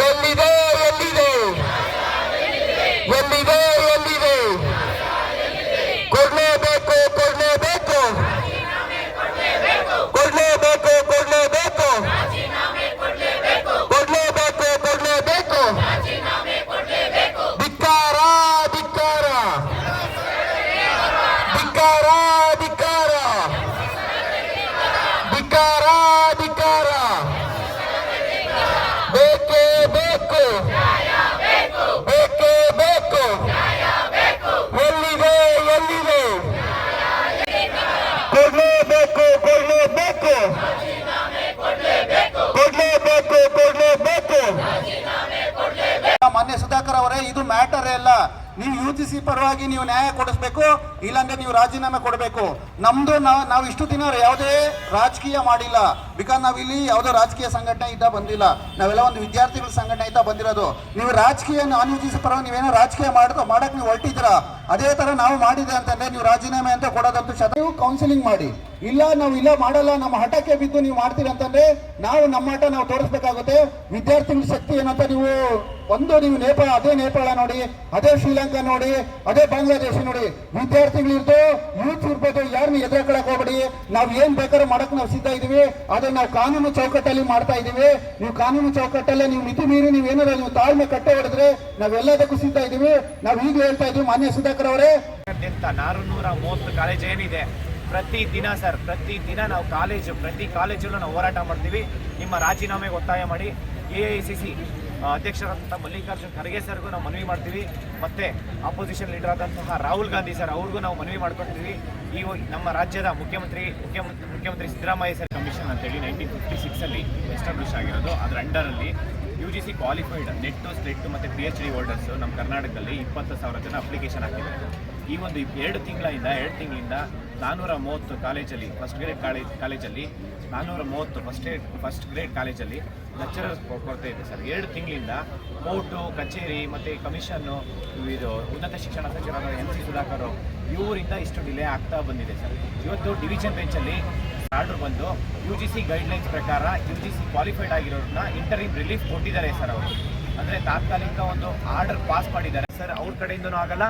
ಎಲ್ಲಿದೆ ಎಲ್ಲಿದೆ? ಎಲ್ಲಿದೆ ಎಲ್ಲಿದೆ? ಕೊಡ್ಲೇಬೇಕು ಕೊಡ್ಲೇಬೇಕು ಕೊಡ್ಲೇಬೇಕು ಕೊಡ್ಲೇಬೇಕು ಕೊಡ್ಲೇಬೇಕು ಕೊಡ್ಲೇಬೇಕು ಧಿಕ್ಕಾರ ಧಿಕ್ಕಾರ. ಧಿಕ್ಕಾರ ಧಿಕ್ಕಾರ. ಧಿಕ್ಕಾರ ಧಿಕ್ಕಾರ. ಬೇಕು. ಬೇಕೇ ಬೇಕು? ಎಲ್ಲಿದೆ ಎಲ್ಲಿದೆ? ಕೊಡ್ಲೇಬೇಕು ಕೊಡ್ಲೇಬೇಕು. ಕೊಡ್ಲೇಬೇಕು ಕೊಡ್ಲೇಬೇಕು. ಮಾನ್ಯ ಸುಧಾಕರ್ ಅವರೇ, ಇದು ಮ್ಯಾಟರ್ ಅಲ್ಲ. ನೀವು ಯು ಜಿ ಸಿ ಪರವಾಗಿ ನೀವು ನ್ಯಾಯ ಕೊಡಿಸ್ಬೇಕು. ಇಲ್ಲಾಂದ್ರೆ ನೀವು ರಾಜೀನಾಮೆ ಕೊಡಬೇಕು. ನಮ್ದು ನಾವು ಇಷ್ಟು ದಿನ ಯಾವುದೇ ರಾಜಕೀಯ ಮಾಡಿಲ್ಲ. ಬಿಕಾಸ್ ನಾವು ಇಲ್ಲಿ ಯಾವುದೋ ರಾಜಕೀಯ ಸಂಘಟನೆ ಇದ್ದ ಬಂದಿಲ್ಲ. ನಾವೆಲ್ಲ ಒಂದು ವಿದ್ಯಾರ್ಥಿಗಳ ಸಂಘಟನೆ ಇದ್ದ ಬಂದಿರೋದು. ನೀವು ರಾಜಕೀಯ ನಾನ್ ಪರ ನೀವೇನೋ ರಾಜಕೀಯ ಮಾಡೋದು ಮಾಡಕ್ ನೀವು ಹೊರಟಿದ್ದೀರಾ? ಅದೇ ತರ ನಾವು ಮಾಡಿದೆ ಅಂತಂದ್ರೆ ನೀವು ರಾಜೀನಾಮೆ ಅಂತ ಕೊಡೋದಂತೂ ಶತ ನೀವು ಕೌನ್ಸಿಲಿಂಗ್ ಮಾಡಿ. ಇಲ್ಲ, ನಾವು ಇಲ್ಲ ಮಾಡಲ್ಲ, ನಮ್ಮ ಹಠಕ್ಕೆ ಬಿದ್ದು ನೀವು ಮಾಡ್ತೀರಿ ಅಂತಂದ್ರೆ ನಾವು ನಮ್ಮ ಹಠ ನಾವು ತೋರಿಸ್ಬೇಕಾಗುತ್ತೆ. ವಿದ್ಯಾರ್ಥಿಗಳ ಶಕ್ತಿ ಏನಂತ ನೀವು ಒಂದು, ನೀವು ನೇಪಾಳ ಅದೇ ನೇಪಾಳ ನೋಡಿ, ಅದೇ ಶ್ರೀಲಂಕಾ ನೋಡಿ, ಅದೇ ಬಾಂಗ್ಲಾದೇಶ ನೋಡಿ. ವಿದ್ಯಾರ್ಥಿಗಳು ಇರ್ದು ಯೂತ್ ಇರ್ಬೋದು ಯಾರನ್ನ ಎದುರಾಕೊಳಕ್ ಹೋಗ್ಬೇಡಿ. ನಾವು ಏನ್ ಬೇಕಾದ್ರೂ ಮಾಡಕ್ ನಾವು ಸಿದ್ಧ ಇದೀವಿ. ಆದ್ರೆ ನಾವು ಕಾನೂನು ಚೌಕಟ್ಟಲ್ಲಿ ಮಾಡ್ತಾ ಇದೀವಿ. ನೀವು ಕಾನೂನು ಚೌಕಟ್ಟಲ್ಲೇ ನೀವು ಮಿತಿ ಮೀರಿ ನೀವು ಏನಾರ ನೀವು ತಾಳ್ಮೆ ಕಟ್ಟೆ ಹೊಡೆದ್ರೆ ನಾವೆಲ್ಲದಕ್ಕೂ ಸಿದ್ಧ ಇದೀವಿ. ನಾವು ಈಗ ಹೇಳ್ತಾ ಇದೀವಿ, ಮಾನ್ಯ ಸುಧಾಕರ್ ಅವರೇ. ನಾರುನೂರ ಮೂವತ್ತು ಕಾಲೇಜ್ ಏನಿದೆ, ಪ್ರತಿ ದಿನ ಸರ್, ಪ್ರತಿ ದಿನ ನಾವು ಕಾಲೇಜು, ಪ್ರತಿ ಕಾಲೇಜಲ್ಲೂ ನಾವು ಹೋರಾಟ ಮಾಡ್ತೀವಿ. ನಿಮ್ಮ ರಾಜೀನಾಮೆಗೆ ಒತ್ತಾಯ ಮಾಡಿ, ಎ ಐ ಸಿ ಸಿ ಅಧ್ಯಕ್ಷರಾದಂಥ ಮಲ್ಲಿಕಾರ್ಜುನ್ ಖರ್ಗೆ ಸರ್ಗೂ ನಾವು ಮನವಿ ಮಾಡ್ತೀವಿ. ಮತ್ತೆ ಆಪೋಸಿಷನ್ ಲೀಡರ್ ಆದಂತಹ ರಾಹುಲ್ ಗಾಂಧಿ ಸರ್ ಅವ್ರಿಗೂ ನಾವು ಮನವಿ ಮಾಡ್ಕೊಳ್ತೀವಿ ಈ ನಮ್ಮ ರಾಜ್ಯದ ಮುಖ್ಯಮಂತ್ರಿ ಮುಖ್ಯಮಂತ್ರಿ ಮುಖ್ಯಮಂತ್ರಿ ಸಿದ್ದರಾಮಯ್ಯ ಸರ್ ಕಮಿಷನ್ ಅಂತೇಳಿ ನೈನ್ಟೀನ್ ಫಿಫ್ಟಿ ಸಿಕ್ಸಲ್ಲಿ ಎಸ್ಟಾಬ್ಲಿಷ್ ಆಗಿರೋದು. ಅದರ ಅಂಡರಲ್ಲಿ U G C qualified NET, SLET ಮತ್ತು ಪಿ ಎಚ್ ಡಿ ಹೋಲ್ಡರ್ಸು ನಮ್ಮ ಕರ್ನಾಟಕದಲ್ಲಿ ಇಪ್ಪತ್ತು ಸಾವಿರ ಜನ ಅಪ್ಲಿಕೇಶನ್ ಹಾಕಿದ್ದಾರೆ. ಈ ಒಂದು ಎರಡು ತಿಂಗಳಿಂದ ಎರಡು ತಿಂಗಳಿಂದ ನಾನ್ನೂರ ಮೂವತ್ತು ಕಾಲೇಜಲ್ಲಿ ಫಸ್ಟ್ ಗ್ರೇಡ್ ಕಾಲೇಜ್ ಕಾಲೇಜಲ್ಲಿ ನಾನ್ನೂರ ಮೂವತ್ತು ಫಸ್ಟ್ ಫಸ್ಟ್ ಗ್ರೇಡ್ ಕಾಲೇಜಲ್ಲಿ ಲೆಕ್ಚರರ್ಸ್ ಕೊಡ್ತಾ ಇದೆ ಸರ್. ಎರಡು ತಿಂಗಳಿಂದ ಕೋರ್ಟು, ಕಚೇರಿ ಮತ್ತು ಕಮಿಷನ್ನು ಇದು ಉನ್ನತ ಶಿಕ್ಷಣ ಸಚಿವರಾದ ಎಂ ಸಿ ಸುಧಾಕರ್ ಇವರಿಂದ ಇಷ್ಟು ಡಿಲೇ ಆಗ್ತಾ ಬಂದಿದೆ ಸರ್. ಇವತ್ತು ಡಿವಿಷನ್ ಬೆಂಚಲ್ಲಿ ಆರ್ಡರ್ ಬಂದು ಯು ಜಿ ಸಿ ಗೈಡ್ಲೈನ್ಸ್ ಪ್ರಕಾರ ಯು ಜಿ ಸಿ ಕ್ವಾಲಿಫೈಡ್ ಆಗಿರೋರನ್ನ ಇಂಟರಿಮ್ ರಿಲೀಫ್ ಕೊಟ್ಟಿದ್ದಾರೆ ಸರ್ ಅವರು. ಅಂದರೆ ತಾತ್ಕಾಲಿಕ ಒಂದು ಆರ್ಡರ್ ಪಾಸ್ ಮಾಡಿದ್ದಾರೆ. ಸರ್, ಅವ್ರ ಕಡೆಯಿಂದನೂ ಆಗಲ್ಲ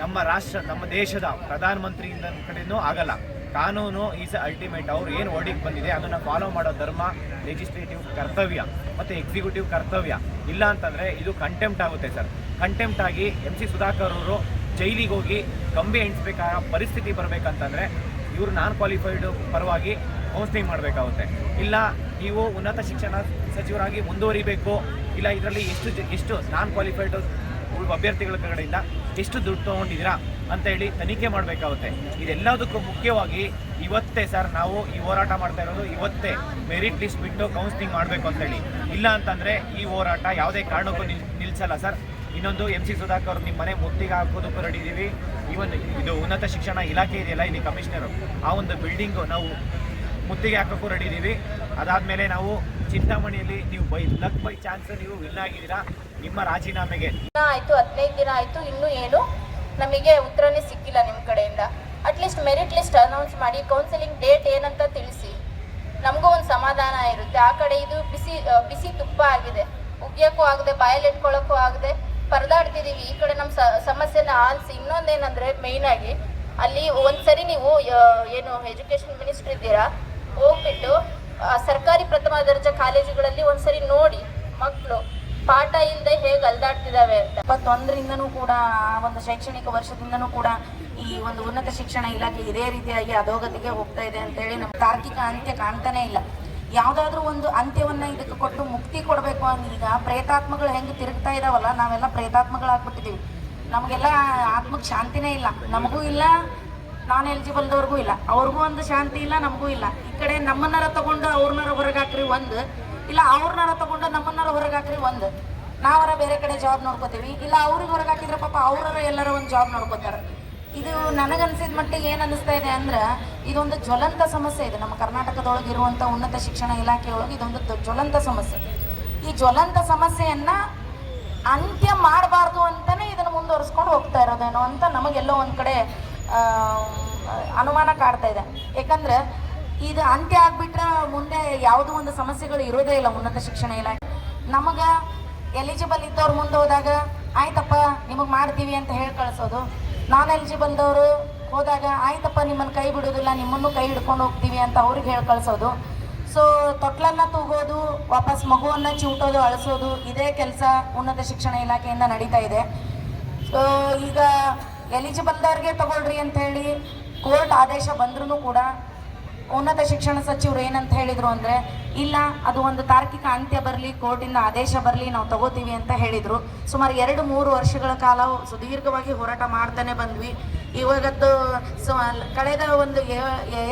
ನಮ್ಮ ರಾಷ್ಟ್ರ, ನಮ್ಮ ದೇಶದ ಪ್ರಧಾನಮಂತ್ರಿಯಿಂದ ಕಡೆಯೂ ಆಗಲ್ಲ. ಕಾನೂನು ಈಸ್ ಅಲ್ಟಿಮೇಟ್ ಅವ್ರು ಏನು ಓಡಿಗೆ ಬಂದಿದೆ ಅದನ್ನು ಫಾಲೋ ಮಾಡೋ ಧರ್ಮ ಲೆಜಿಸ್ಲೇಟಿವ್ ಕರ್ತವ್ಯ ಮತ್ತು ಎಕ್ಸಿಕ್ಯೂಟಿವ್ ಕರ್ತವ್ಯ. ಇಲ್ಲ ಅಂತಂದರೆ ಇದು ಕಂಟೆಂಪ್ಟ್ ಆಗುತ್ತೆ ಸರ್. ಕಂಟೆಂಪ್ಟ್ ಆಗಿ ಎಂ ಸಿ ಸುಧಾಕರ್ ಅವರು ಜೈಲಿಗೆ ಹೋಗಿ ಕಂಬಿ ಎಣಿಸ್ಬೇಕಾದ ಪರಿಸ್ಥಿತಿ ಬರಬೇಕಂತಂದರೆ ಇವರು ನಾನ್ ಕ್ವಾಲಿಫೈಡ್ ಪರವಾಗಿ ಕೌನ್ಸಿಲಿಂಗ್ ಮಾಡಬೇಕಾಗುತ್ತೆ. ಇಲ್ಲ ನೀವು ಉನ್ನತ ಶಿಕ್ಷಣ ಸಚಿವರಾಗಿ ಮುಂದುವರಿಬೇಕು. ಇಲ್ಲ ಇದರಲ್ಲಿ ಎಷ್ಟು ಎಷ್ಟು ನಾನ್ ಕ್ವಾಲಿಫೈಡ್ ಅಭ್ಯರ್ಥಿಗಳ ಕಡೆಯಿಂದ ಎಷ್ಟು ದುಡ್ಡು ತೊಗೊಂಡಿದ್ದೀರಾ ಅಂತ ಹೇಳಿ ತನಿಖೆ ಮಾಡಬೇಕಾಗುತ್ತೆ. ಇದೆಲ್ಲದಕ್ಕೂ ಮುಖ್ಯವಾಗಿ ಇವತ್ತೇ ಸರ್ ನಾವು ಈ ಹೋರಾಟ ಮಾಡ್ತಾ ಇರೋದು ಇವತ್ತೇ ಮೆರಿಟ್ ಲಿಸ್ಟ್ ಬಿಟ್ಟು ಕೌನ್ಸಿಲಿಂಗ್ ಮಾಡಬೇಕು ಅಂತೇಳಿ ಇಲ್ಲ ಅಂತಂದರೆ ಈ ಹೋರಾಟ ಯಾವುದೇ ಕಾರಣಕ್ಕೂ ನಿಲ್ ನಿಲ್ಲಿಸಲ್ಲ ಸರ್. ಇನ್ನೊಂದು ಎಂ ಸಿ ಸುಧಾಕರ್ ನಿಮ್ಮ ಮನೆ ಮುತ್ತಿಗೆ ಹಾಕೋದಕ್ಕೂ ರೆಡಿದ್ದೀವಿ ಇವನ್ ಇದು ಉನ್ನತ ಶಿಕ್ಷಣ ಇಲಾಖೆ ಇದೆಯಲ್ಲ ಇಲ್ಲಿ ಕಮಿಷನರು ಆ ಒಂದು ಬಿಲ್ಡಿಂಗು ನಾವು ಮುತ್ತಿಗೆ ಹಾಕೋಕ್ಕೂ ರೆಡಿ ಇದ್ದೀವಿ ಅದಾದಮೇಲೆ ನಾವು ಚಿಂತಾಮಣಿಯಲ್ಲಿ ನೀವು ಬೈ ಲಕ್ ಬೈ ಚಾನ್ಸ್ ನೀವು ವಿನ್ ಆಗಿದ್ದೀರಾ, ನಿಮ್ಮ ರಾಜೀನಾಮೆಗೆ. ಆಯ್ತು, ಹದಿನೈದು ದಿನ ಆಯ್ತು, ಇನ್ನೂ ಏನು ನಮಗೆ ಉತ್ತರನೇ ಸಿಕ್ಕಿಲ್ಲ ನಿಮ್ಮ ಕಡೆಯಿಂದ. At least merit list announce ಮಾಡಿ ಕೌನ್ಸಿಲಿಂಗ್ ಡೇಟ್ ಏನಂತ ತಿಳಿಸಿ. ನಮಗೂ ಒಂದು ಸಮಾಧಾನ ಇರುತ್ತೆ. ಆ ಕಡೆ ಇದು ಬಿಸಿ ಬಿಸಿ ತುಪ್ಪ ಆಗಿದೆ. ಉಗಿಯೋಕ್ಕೂ ಆಗದೆ, ಬಾಯಲ್ಲಿ ಇಟ್ಕೊಳ್ಳೋಕ್ಕೂ ಆಗದೆ. ಪರದಾಡ್ತಿದ್ದೀವಿ ಈ ಕಡೆ ನಮ್ಮ ಸಮಸ್ಯೆನ ಆಲಿಸಿ, ಇನ್ನೊಂದೇನಂದ್ರೆ ಮೇಯ್ನಾಗಿ ಅಲ್ಲಿ ಒಂದ್ಸರಿ ನೀವು ಏನು ಎಜುಕೇಶನ್ ಮಿನಿಸ್ಟರ್ ಇದ್ದೀರಾ ಹೋಗ್ಬಿಟ್ಟು ಸರ್ಕಾರಿ ಪ್ರಥಮ ದರ್ಜೆ ಕಾಲೇಜುಗಳಲ್ಲಿ ಒಂದ್ಸರಿ ನೋಡಿ ಮಕ್ಕಳು ಪಾಠ ಇಲ್ಲದೆ ಹೇಗೆ ಅಲ್ದಾಡ್ತಿದ್ದಾವೆ ಅಂತ. ಇಪ್ಪತ್ತೊಂದರಿಂದನೂ ಕೂಡ ಆ ಒಂದು ಶೈಕ್ಷಣಿಕ ವರ್ಷದಿಂದನೂ ಕೂಡ ಈ ಒಂದು ಉನ್ನತ ಶಿಕ್ಷಣ ಇಲಾಖೆ ಇದೇ ರೀತಿಯಾಗಿ ಅಧೋಗತಿಗೆ ಹೋಗ್ತಾ ಇದೆ ಅಂತೇಳಿ ನಮ್ಮ ತಾರ್ಕಿಕ ಅಂತ್ಯ ಕಾಣ್ತಾನೆ ಇಲ್ಲ. ಯಾವುದಾದ್ರೂ ಒಂದು ಅಂತ್ಯವನ್ನ ಇದಕ್ಕೆ ಕೊಟ್ಟು ಮುಕ್ತಿ ಕೊಡಬೇಕು ಅಂತ ಈಗ ಪ್ರೇತಾತ್ಮಗಳು ಹೆಂಗೆ ತಿರುಗ್ತಾ ಇದಾವಲ್ಲ, ನಾವೆಲ್ಲ ಪ್ರೇತಾತ್ಮಗಳಾಗ್ಬಿಟ್ಟಿದ್ದೀವಿ ನಮಗೆಲ್ಲ ಆತ್ಮಕ್ಕೆ ಶಾಂತಿನೇ ಇಲ್ಲ. ನಮಗೂ ಇಲ್ಲ ನಾನ್ ಎಲಿಜಿಬಲ್ದವ್ರಿಗೂ ಇಲ್ಲ. ಅವ್ರಿಗೂ ಒಂದು ಶಾಂತಿ ಇಲ್ಲ, ನಮಗೂ ಇಲ್ಲ. ಈ ಕಡೆ ನಮ್ಮನ್ನರ ತಗೊಂಡು ಅವ್ರನ್ನಾರ ಹೊರಗೆ ಹಾಕ್ರಿ ಒಂದು. ಇಲ್ಲ ಅವ್ರನ್ನಾರ ತಗೊಂಡು ನಮ್ಮನ್ನಾರ ಹೊರಗೆ ಹಾಕ್ರಿ ಒಂದು. ನಾವರ ಬೇರೆ ಕಡೆ ಜಾಬ್ ನೋಡ್ಕೋತೀವಿ. ಇಲ್ಲ, ಅವ್ರಿಗೆ ಹೊರಗೆ ಹಾಕಿದ್ರೆ ಪಾಪ ಅವ್ರರ ಎಲ್ಲರ ಒಂದು ಜಾಬ್ ನೋಡ್ಕೋತಾರೆ. ಇದು ನನಗನ್ಸಿದ ಮಟ್ಟಿಗೆ ಏನು ಅನಿಸ್ತಾ ಇದೆ ಅಂದ್ರೆ, ಇದೊಂದು ಜ್ವಲಂತ ಸಮಸ್ಯೆ ಇದೆ. ನಮ್ಮ ಕರ್ನಾಟಕದೊಳಗೆ ಇರುವಂಥ ಉನ್ನತ ಶಿಕ್ಷಣ ಇಲಾಖೆಯೊಳಗೆ ಇದೊಂದು ಜ್ವಲಂತ ಸಮಸ್ಯೆ. ಈ ಜ್ವಲಂತ ಸಮಸ್ಯೆಯನ್ನ ಅಂತ್ಯ ಮಾಡಬಾರ್ದು ಅಂತಾನೆ ಇದನ್ನು ಮುಂದುವರಿಸ್ಕೊಂಡು ಹೋಗ್ತಾ ಇರೋದೇನೋ ಅಂತ ನಮಗೆಲ್ಲೋ ಒಂದು ಕಡೆ ಅನುಮಾನ ಕಾಡ್ತಾ ಇದೆ. ಯಾಕಂದ್ರೆ ಇದು ಅಂತ್ಯ ಆಗ್ಬಿಟ್ರೆ ಮುಂದೆ ಯಾವುದೋ ಒಂದು ಸಮಸ್ಯೆಗಳು ಇರೋದೇ ಇಲ್ಲ ಉನ್ನತ ಶಿಕ್ಷಣ ಇಲಾಖೆ. ನಮಗೆ ಎಲಿಜಿಬಲ್ ಇದ್ದವ್ರು ಮುಂದೆ ಹೋದಾಗ, ಆಯ್ತಪ್ಪ, ನಿಮಗೆ ಮಾಡ್ತೀವಿ ಅಂತ ಹೇಳಿ ಕಳಿಸೋದು. ನಾನ್ ಎಲಿಜಿಬಲ್ದವರು ಹೋದಾಗ, ಆಯ್ತಪ್ಪ ನಿಮ್ಮನ್ನು ಕೈ ಬಿಡೋದಿಲ್ಲ, ನಿಮ್ಮನ್ನು ಕೈ ಹಿಡ್ಕೊಂಡು ಹೋಗ್ತೀವಿ ಅಂತ ಅವ್ರಿಗೆ ಹೇಳಿ ಕಳಿಸೋದು. ಸೊ ತೊಟ್ಲನ್ನ ತೂಗೋದು, ವಾಪಸ್ ಮಗುವನ್ನು ಚಿವುಟೋದು, ಅಳಿಸೋದು, ಇದೇ ಕೆಲಸ ಉನ್ನತ ಶಿಕ್ಷಣ ಇಲಾಖೆಯಿಂದ ನಡೀತಾ ಇದೆ. ಸೊ ಈಗ ಎಲಿಜಿಬಲ್ದವ್ರಿಗೆ ತಗೊಳ್ರಿ ಅಂತ ಹೇಳಿ ಕೋರ್ಟ್ ಆದೇಶ ಬಂದ್ರೂ ಕೂಡ ಉನ್ನತ ಶಿಕ್ಷಣ ಸಚಿವರು ಏನಂತ ಹೇಳಿದ್ರು ಅಂದ್ರೆ, ಇಲ್ಲ, ಅದು ಒಂದು ತಾರ್ಕಿಕ ಅಂತ್ಯ ಬರಲಿ, ಕೋರ್ಟಿಂದ ಆದೇಶ ಬರಲಿ, ನಾವು ತಗೋತೀವಿ ಅಂತ ಹೇಳಿದ್ರು. ಸುಮಾರು ಎರಡು ಮೂರು ವರ್ಷಗಳ ಕಾಲ ಸುದೀರ್ಘವಾಗಿ ಹೋರಾಟ ಮಾಡ್ತಾನೆ ಬಂದ್ವಿ. ಇವಾಗದ್ದು ಕಳೆದ ಒಂದು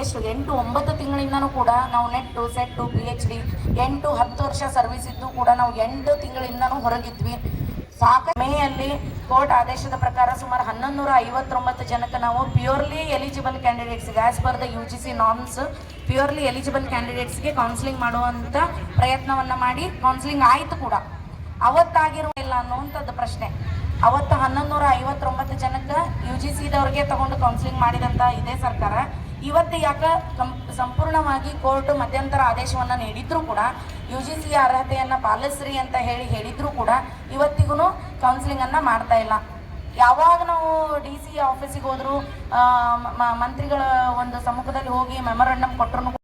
ಎಷ್ಟು, ಎಂಟು, ಒಂಬತ್ತು ತಿಂಗಳಿಂದನೂ ಕೂಡ ನಾವು ನೆಟ್ಟು, ಸೆಟ್ಟು ಪಿ ಎಚ್ ಡಿ ಎಂಟು, ಹತ್ತು ವರ್ಷ ಸರ್ವಿಸ್ ಇದ್ದು ಕೂಡ ನಾವು ಎಂಟು ತಿಂಗಳಿಂದನೂ ಹೊರಗಿದ್ವಿ. ಸಾಕಷ್ಟು ಮೇಯಲ್ಲಿ ಕೋರ್ಟ್ ಆದೇಶದ ಪ್ರಕಾರ ಸುಮಾರು ಹನ್ನೊಂದು ನೂರ ಐವತ್ತೊಂಬತ್ತು ಜನಕ್ಕೆ ನಾವು purely eligible candidates as per the U G C norms purely eligible ಕ್ಯಾಂಡಿಡೇಟ್ಸ್ಗೆ counselling ಮಾಡುವಂಥ ಪ್ರಯತ್ನವನ್ನ ಮಾಡಿ ಕೌನ್ಸಿಲಿಂಗ್ ಆಯಿತು ಕೂಡ. ಅವತ್ತಾಗಿರುವ ಇಲ್ಲ ಅನ್ನುವಂಥದ್ದು ಪ್ರಶ್ನೆ. ಅವತ್ತು ಹನ್ನೊಂದು ನೂರ ಐವತ್ತೊಂಬತ್ತು ಜನಕ್ಕೆ ಯು ಜಿ ಸಿದವ್ರಿಗೆ ತಗೊಂಡು ಕೌನ್ಸಿಲಿಂಗ್ ಮಾಡಿದಂಥ ಇದೇ ಸರ್ಕಾರ. ಇವತ್ತು ಯಾಕೆ ಸಂಪೂರ್ಣವಾಗಿ ಕೋರ್ಟ್ ಮಧ್ಯಂತರ ಆದೇಶವನ್ನ ನೀಡಿದ್ರು ಕೂಡ ಯು ಜಿ ಸಿ ಅರ್ಹತೆಯನ್ನು ಪಾಲಿಸ್ರಿ ಅಂತ ಹೇಳಿ ಹೇಳಿದ್ರು ಕೂಡ ಇವತ್ತಿಗೂ ಕೌನ್ಸಿಲಿಂಗನ್ನು ಮಾಡ್ತಾ ಇಲ್ಲ. ಯಾವಾಗ ನಾವು ಡಿ ಸಿ ಆಫೀಸಿಗೆ ಹೋದರೂ ಮಂತ್ರಿಗಳ ಒಂದು ಸಮ್ಮುಖದಲ್ಲಿ ಹೋಗಿ ಮೆಮೊರಂಡಮ್ ಕೊಟ್ಟರು